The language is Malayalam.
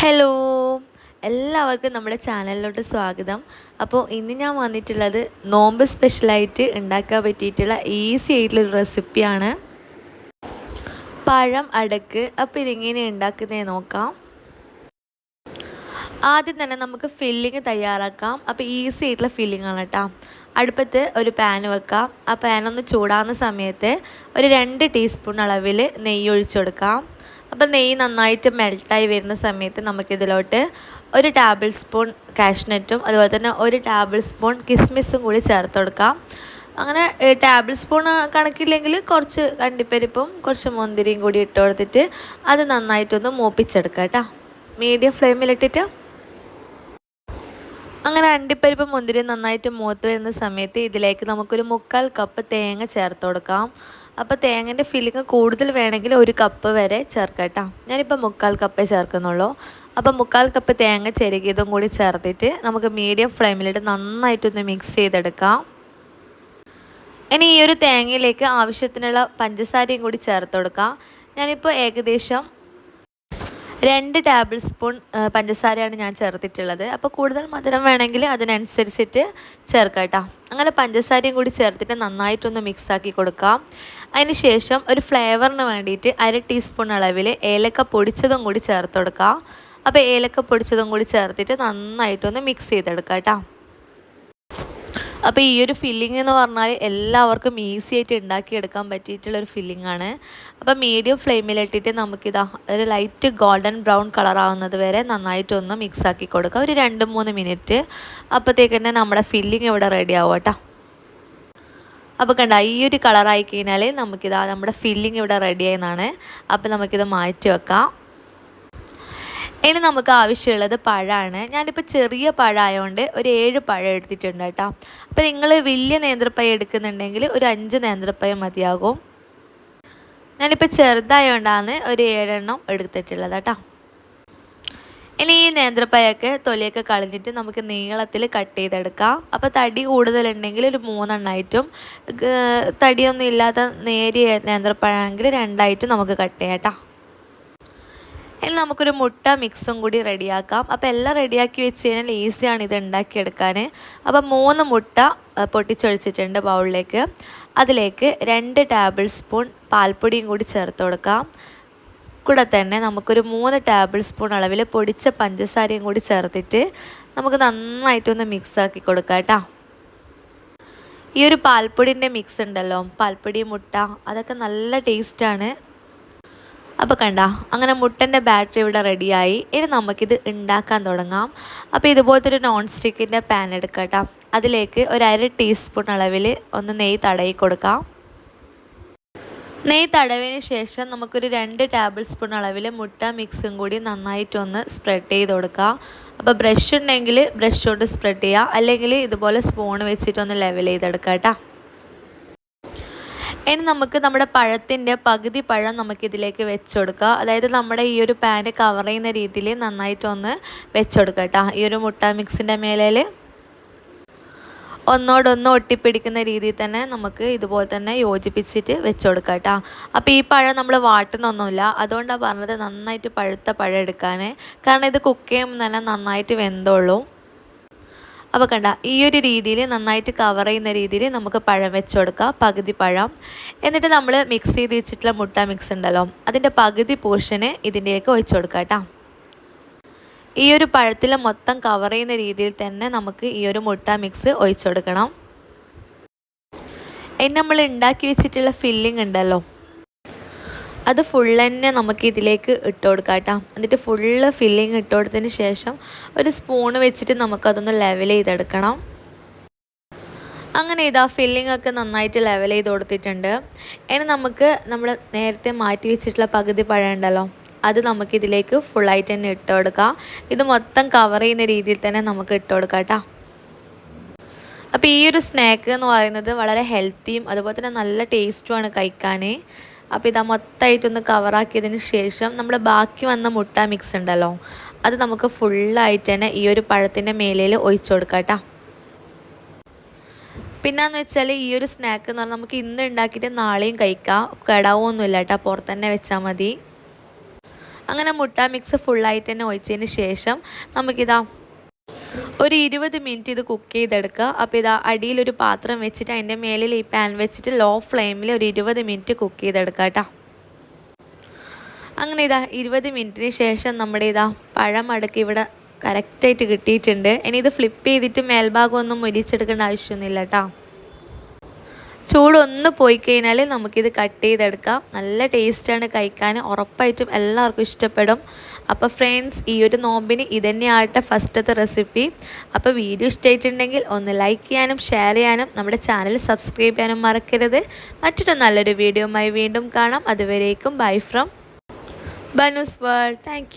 ഹലോ എല്ലാവർക്കും നമ്മുടെ ചാനലിലോട്ട് സ്വാഗതം. അപ്പോൾ ഇന്ന് ഞാൻ വന്നിട്ടുള്ളത് നോമ്പ് സ്പെഷ്യലായിട്ട് ഉണ്ടാക്കാൻ പറ്റിയിട്ടുള്ള ഈസി ആയിട്ടുള്ളൊരു റെസിപ്പിയാണ്. പഴം അടക്ക്. അപ്പോൾ ഇതിങ്ങനെ ഉണ്ടാക്കുന്നേ നോക്കാം. ആദ്യം തന്നെ നമുക്ക് ഫില്ലിങ് തയ്യാറാക്കാം. അപ്പോൾ ഈസി ആയിട്ടുള്ള ഫില്ലിംഗ് ആണ് കേട്ടോ. അടുപ്പത്ത് ഒരു പാൻ വെക്കാം. ആ പാൻ ഒന്ന് ചൂടാകുന്ന സമയത്ത് ഒരു രണ്ട് ടീസ്പൂൺ അളവിൽ നെയ്യ് ഒഴിച്ചു കൊടുക്കാം. അപ്പോൾ നെയ്യ് നന്നായിട്ട് മെൽട്ടായി വരുന്ന സമയത്ത് നമുക്കിതിലോട്ട് ഒരു ടേബിൾ സ്പൂൺ കാഷ്നട്ടും അതുപോലെ തന്നെ ഒരു ടേബിൾ സ്പൂൺ കിസ്മിസും കൂടി ചേർത്ത് കൊടുക്കാം. അങ്ങനെ ടേബിൾ സ്പൂൺ കണക്കില്ലെങ്കിൽ കുറച്ച് കണ്ടിപ്പരിപ്പും കുറച്ച് മുന്തിരിയും കൂടി ഇട്ട് കൊടുത്തിട്ട് അത് നന്നായിട്ടൊന്ന് മൂപ്പിച്ചെടുക്കാം കേട്ടോ. മീഡിയം ഫ്ലെയിമിലിട്ടിട്ട് അങ്ങനെ അണ്ടിപ്പരിപ്പ് മുന്തിരി നന്നായിട്ട് മൂത്ത് വരുന്ന സമയത്ത് ഇതിലേക്ക് നമുക്കൊരു മുക്കാൽ കപ്പ് തേങ്ങ ചേർത്ത് കൊടുക്കാം. അപ്പോൾ തേങ്ങന്റെ ഫില്ലിങ് കൂടുതൽ വേണമെങ്കിൽ ഒരു കപ്പ് വരെ ചേർക്കാം കേട്ടോ. ഞാനിപ്പോൾ മുക്കാൽ കപ്പേ ചേർക്കുന്നുള്ളൂ. അപ്പോൾ മുക്കാൽ കപ്പ് തേങ്ങ ചെരുകിയതും കൂടി ചേർത്തിട്ട് നമുക്ക് മീഡിയം ഫ്ലെയിമിലിട്ട് നന്നായിട്ടൊന്ന് മിക്സ് ചെയ്തെടുക്കാം. ഇനി ഈ ഒരു തേങ്ങയിലേക്ക് ആവശ്യത്തിനുള്ള പഞ്ചസാരയും കൂടി ചേർത്ത് കൊടുക്കാം. ഞാനിപ്പോൾ ഏകദേശം രണ്ട് ടേബിൾ സ്പൂൺ പഞ്ചസാരയാണ് ഞാൻ ചേർത്തിട്ടുള്ളത്. അപ്പോൾ കൂടുതൽ മധുരം വേണമെങ്കിൽ അതിനനുസരിച്ചിട്ട് ചേർക്കാം കേട്ടോ. അങ്ങനെ പഞ്ചസാരയും കൂടി ചേർത്തിട്ട് നന്നായിട്ടൊന്ന് മിക്സാക്കി കൊടുക്കാം. അതിന് ശേഷം ഒരു ഫ്ലേവറിന് വേണ്ടിയിട്ട് അര ടീസ്പൂൺ അളവിൽ ഏലക്ക പൊടിച്ചതും കൂടി ചേർത്ത് കൊടുക്കാം. അപ്പോൾ ഏലക്ക പൊടിച്ചതും കൂടി ചേർത്തിട്ട് നന്നായിട്ടൊന്ന് മിക്സ് ചെയ്തെടുക്കാം കേട്ടോ. അപ്പോൾ ഈ ഒരു ഫില്ലിംഗ് എന്ന് പറഞ്ഞാൽ എല്ലാവർക്കും ഈസി ആയിട്ട് ഉണ്ടാക്കി ഉണ്ടാക്കിയെടുക്കാൻ പറ്റിയിട്ടുള്ളൊരു ഫില്ലിംഗ് ആണ്. അപ്പോൾ മീഡിയം ഫ്ലെയിമിലിട്ടിട്ട് നമുക്കിതാ ഒരു ലൈറ്റ് ഗോൾഡൻ ബ്രൗൺ കളർ ആവുന്നത് വരെ നന്നായിട്ടൊന്ന് മിക്സ് ആക്കി കൊടുക്കുക ഒരു രണ്ട് മൂന്ന് മിനിറ്റ് അപ്പോഴത്തേക്ക് തന്നെ നമ്മുടെ ഫില്ലിംഗ് ഇവിടെ റെഡി ആവും അപ്പോൾ കണ്ട ഈ ഒരു കളറായി കഴിഞ്ഞാൽ നമുക്കിതാ നമ്മുടെ ഫില്ലിംഗ് ഇവിടെ റെഡി ആയെന്നാണ്. അപ്പോൾ നമുക്കിത് മാറ്റി വെക്കാം. ഇനി നമുക്ക് ആവശ്യമുള്ളത് പഴമാണ്. ഞാനിപ്പോൾ ചെറിയ പഴമായതുകൊണ്ട് ഒരു ഏഴ് പഴം എടുത്തിട്ടുണ്ട് കേട്ടോ. അപ്പോൾ നിങ്ങൾ വലിയ നേന്ത്രപ്പഴം എടുക്കുന്നുണ്ടെങ്കിൽ ഒരു അഞ്ച് നേന്ത്രപ്പഴം മതിയാകും. ഞാനിപ്പോൾ ചെറുതായതുകൊണ്ടാണ് ഒരു ഏഴെണ്ണം എടുത്തിട്ടുള്ളത് കേട്ടോ. ഇനി ഈ നേന്ത്രപ്പയൊക്കെ തൊലിയൊക്കെ കളഞ്ഞിട്ട് നമുക്ക് നീളത്തിൽ കട്ട് ചെയ്തെടുക്കാം. അപ്പോൾ തടി കൂടുതലുണ്ടെങ്കിൽ ഒരു മൂന്നെണ്ണമായിട്ടും തടിയൊന്നും ഇല്ലാത്ത നേരിയ നേന്ത്രപ്പഴമെങ്കിൽ രണ്ടായിട്ടും നമുക്ക് കട്ട് ചെയ്യാം കേട്ടോ. ഇനി നമുക്കൊരു മുട്ട മിക്സും കൂടി റെഡിയാക്കാം. അപ്പോൾ എല്ലാം റെഡിയാക്കി വെച്ച് കഴിഞ്ഞാൽ ഈസിയാണ് ഇത് ഉണ്ടാക്കിയെടുക്കാൻ. അപ്പോൾ മൂന്ന് മുട്ട പൊട്ടിച്ചൊഴിച്ചിട്ടുണ്ട് ബൗളിലേക്ക്. അതിലേക്ക് രണ്ട് ടേബിൾ സ്പൂൺ പാൽപ്പൊടിയും കൂടി ചേർത്ത് കൊടുക്കാം. കൂടെ തന്നെ നമുക്കൊരു മൂന്ന് ടേബിൾ സ്പൂൺ അളവിൽ പൊടിച്ച പഞ്ചസാരയും കൂടി ചേർത്തിട്ട് നമുക്ക് നന്നായിട്ടൊന്ന് മിക്സാക്കി കൊടുക്കാം കേട്ടോ. ഈ ഒരു പാൽപ്പൊടിന്റെ മിക്സ് ഉണ്ടല്ലോ പാൽപ്പൊടി മുട്ട അതൊക്കെ നല്ല ടേസ്റ്റാണ് അപ്പോൾ കണ്ട അങ്ങനെ മുട്ടന്റെ ബാറ്ററി ഇവിടെ റെഡിയായി. ഇനി നമുക്കിത് ഉണ്ടാക്കാൻ തുടങ്ങാം. അപ്പോൾ ഇതുപോലത്തെ ഒരു നോൺ സ്റ്റിക്കിന്റെ പാൻ എടുക്കുക കേട്ടോ അതിലേക്ക് ഒരു അര ടീസ്പൂൺ അളവിൽ ഒന്ന് നെയ്യ് തടയി കൊടുക്കാം. നെയ്യ് തടവിന് ശേഷം നമുക്കൊരു രണ്ട് ടേബിൾ സ്പൂൺ അളവിൽ മുട്ട മിക്സും കൂടി നന്നായിട്ടൊന്ന് സ്പ്രെഡ് ചെയ്ത് കൊടുക്കുക അപ്പോൾ ബ്രഷ് ഉണ്ടെങ്കിൽ ബ്രഷ് കൊണ്ട് സ്പ്രെഡ് ചെയ്യുക അല്ലെങ്കിൽ ഇതുപോലെ സ്പൂൺ വെച്ചിട്ടൊന്ന് ലെവൽ ചെയ്തെടുക്കാം കേട്ടോ ഇനി നമുക്ക് നമ്മുടെ പഴത്തിന്റെ പകുതി പഴം നമുക്കിതിലേക്ക് ഇതിലേക്ക് കൊടുക്കുക അതായത് നമ്മുടെ ഈ ഒരു പാൻ കവർ ചെയ്യുന്ന രീതിയിൽ നന്നായിട്ടൊന്ന് വെച്ചുകൊടുക്കുക കേട്ടോ. ഈ ഒരു മുട്ട മിക്സിന്റെ മേലേൽ ഒന്നോടൊന്ന് ഒട്ടിപ്പിടിക്കുന്ന രീതിയിൽ തന്നെ നമുക്ക് ഇതുപോലെ തന്നെ യോജിപ്പിച്ചിട്ട് വെച്ചുകൊടുക്കുക കേട്ടോ. അപ്പോൾ ഈ പഴം നമ്മൾ വാട്ടുന്നൊന്നുമില്ല. അതുകൊണ്ടാണ് പറഞ്ഞത് നന്നായിട്ട് പഴുത്ത പഴം എടുക്കാൻ കാരണം ഇത് കുക്ക് ചെയ്യുമ്പോൾ തന്നെ നന്നായിട്ട് വെന്തോളും അപ്പോൾ കണ്ട ഈ ഒരു രീതിയിൽ നന്നായിട്ട് കവർ ചെയ്യുന്ന രീതിയിൽ നമുക്ക് പഴം വെച്ച് കൊടുക്കാം പകുതി പഴം. എന്നിട്ട് നമ്മൾ മിക്സ് ചെയ്ത് വെച്ചിട്ടുള്ള മുട്ട മിക്സ് ഉണ്ടല്ലോ അതിന്റെ പകുതി പോർഷന് ഇതിന്റെയൊക്കെ ഒഴിച്ചു കൊടുക്കാം കേട്ടോ. ഈ ഒരു പഴത്തിൽ മൊത്തം കവർ ചെയ്യുന്ന രീതിയിൽ തന്നെ നമുക്ക് ഈ ഒരു മുട്ട മിക്സ് ഒഴിച്ചു കൊടുക്കണം ഇനി നമ്മൾ ഉണ്ടാക്കി വെച്ചിട്ടുള്ള ഫില്ലിംഗ് ഉണ്ടല്ലോ അത് ഫുൾ തന്നെ നമുക്ക് ഇതിലേക്ക് ഇട്ട് കൊടുക്കാം കേട്ടോ എന്നിട്ട് ഫുള്ള് ഫില്ലിങ് ഇട്ട് കൊടുത്തതിന് ശേഷം ഒരു സ്പൂണ് വെച്ചിട്ട് നമുക്കതൊന്ന് ലെവൽ ചെയ്തെടുക്കണം. അങ്ങനെ ഇതാ ഫില്ലിംഗ് ഒക്കെ നന്നായിട്ട് ലെവൽ ചെയ്ത് കൊടുത്തിട്ടുണ്ട്. ഇനി നമുക്ക് നമ്മൾ നേരത്തെ മാറ്റി വെച്ചിട്ടുള്ള പകുതി പഴയണ്ടല്ലോ അത് നമുക്കിതിലേക്ക് ഫുള്ളായിട്ട് തന്നെ ഇട്ട് കൊടുക്കാം. ഇത് മൊത്തം കവർ ചെയ്യുന്ന രീതിയിൽ തന്നെ നമുക്ക് ഇട്ട് കൊടുക്കാം കേട്ടോ അപ്പോൾ ഈ ഒരു സ്നാക്ക് എന്ന് പറയുന്നത് വളരെ ഹെൽത്തിയും അതുപോലെ തന്നെ നല്ല ടേസ്റ്റുമാണ് കഴിക്കാൻ അപ്പോൾ ഇതാ മൊത്തമായിട്ടൊന്ന് കവറാക്കിയതിന് ശേഷം നമ്മൾ ബാക്കി വന്ന മുട്ട മിക്സ് ഉണ്ടല്ലോ അത് നമുക്ക് ഫുള്ളായിട്ട് തന്നെ ഈ ഒരു പഴത്തിന്റെ മേലയിൽ ഒഴിച്ചു കൊടുക്കാം കേട്ടോ. പിന്നെന്ന് വെച്ചാൽ ഈ ഒരു സ്നാക്ക് എന്ന് പറഞ്ഞാൽ നമുക്ക് ഇന്ന് ഉണ്ടാക്കിയിട്ട് നാളെയും കഴിക്കാം. കിടാവൊന്നുമില്ല കേട്ടോ പുറത്ത് തന്നെ വെച്ചാൽ മതി. അങ്ങനെ മുട്ട മിക്സ് ഫുള്ളായിട്ട് തന്നെ ഒഴിച്ചതിന് ശേഷം നമുക്കിതാ ഒരു ഇരുപത് മിനിറ്റ് ഇത് കുക്ക് ചെയ്തെടുക്കുക. അപ്പോൾ ഇതാ അടിയിലൊരു പാത്രം വെച്ചിട്ട് അതിന്റെ മേലിൽ ഈ പാൻ വെച്ചിട്ട് ലോ ഫ്ലെയിമിൽ ഒരു ഇരുപത് മിനിറ്റ് കുക്ക് ചെയ്തെടുക്കുക കേട്ടോ. അങ്ങനെ ഇതാ ഇരുപത് മിനിറ്റിന് ശേഷം നമ്മുടെ ഇതാ പഴം അടുക്ക് ഇവിടെ കറക്റ്റായിട്ട് കിട്ടിയിട്ടുണ്ട്. ഇനി ഇത് ഫ്ലിപ്പ് ചെയ്തിട്ട് മേൽഭാഗം ഒന്നും മൊലിച്ചെടുക്കേണ്ട ആവശ്യമൊന്നുമില്ല കേട്ടോ. ചൂടൊന്ന് പോയി കഴിഞ്ഞാൽ നമുക്കിത് കട്ട് ചെയ്തെടുക്കാം. നല്ല ടേസ്റ്റാണ് കഴിക്കാൻ ഉറപ്പായിട്ടും എല്ലാവർക്കും ഇഷ്ടപ്പെടും. അപ്പോൾ ഫ്രണ്ട്സ് ഈ ഒരു നോമ്പിന് ഇതന്നെയാട്ടെ ഫസ്റ്റത്തെ റെസിപ്പി അപ്പോൾ വീഡിയോ ഇഷ്ടമായിട്ടുണ്ടെങ്കിൽ ഒന്ന് ലൈക്ക് ചെയ്യാനും ഷെയർ ചെയ്യാനും നമ്മുടെ ചാനൽ സബ്സ്ക്രൈബ് ചെയ്യാനും മറക്കരുത്. മറ്റൊരു നല്ലൊരു വീഡിയോയുമായി വീണ്ടും കാണാം. അതുവരേക്കും bye from Banu's world thank